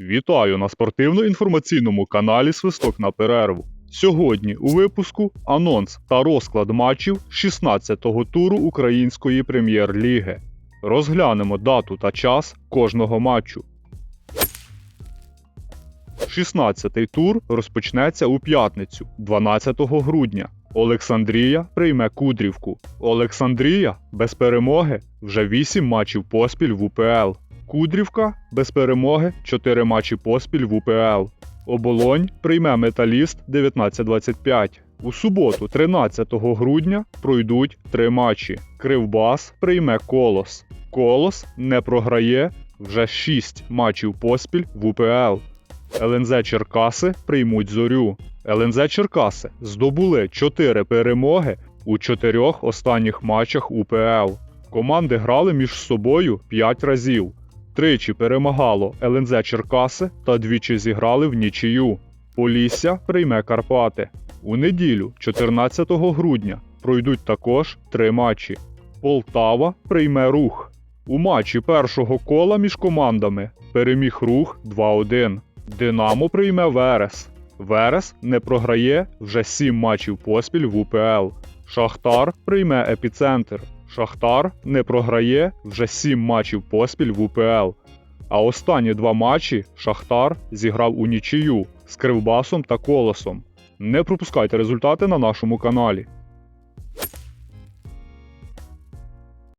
Вітаю на спортивно-інформаційному каналі Свисток на перерву. Сьогодні у випуску анонс та розклад матчів 16-го туру Української прем'єр-ліги. Розглянемо дату та час кожного матчу. 16-й тур розпочнеться у п'ятницю, 12 грудня. Олександрія прийме Кудрівку. Олександрія без перемоги вже 8 матчів поспіль в УПЛ. Кудрівка без перемоги 4 матчі поспіль в УПЛ. Оболонь прийме Металіст 19-25. У суботу, 13 грудня, пройдуть три матчі. Кривбас прийме Колос. Колос не програє вже 6 матчів поспіль в УПЛ. ЛНЗ Черкаси приймуть зорю. ЛНЗ Черкаси здобули 4 перемоги у чотирьох останніх матчах УПЛ. Команди грали між собою 5 разів. Тричі перемагало ЛНЗ Черкаси та двічі зіграли в нічию. Полісся прийме Карпати. У неділю, 14 грудня, пройдуть також три матчі. Полтава прийме рух. У матчі першого кола між командами переміг рух 2-1. Динамо прийме Верес. Верес не програє вже 7 матчів поспіль в УПЛ. Шахтар прийме епіцентр. Шахтар не програє вже 7 матчів поспіль в УПЛ. А останні два матчі Шахтар зіграв у нічию з Кривбасом та Колосом. Не пропускайте результати на нашому каналі.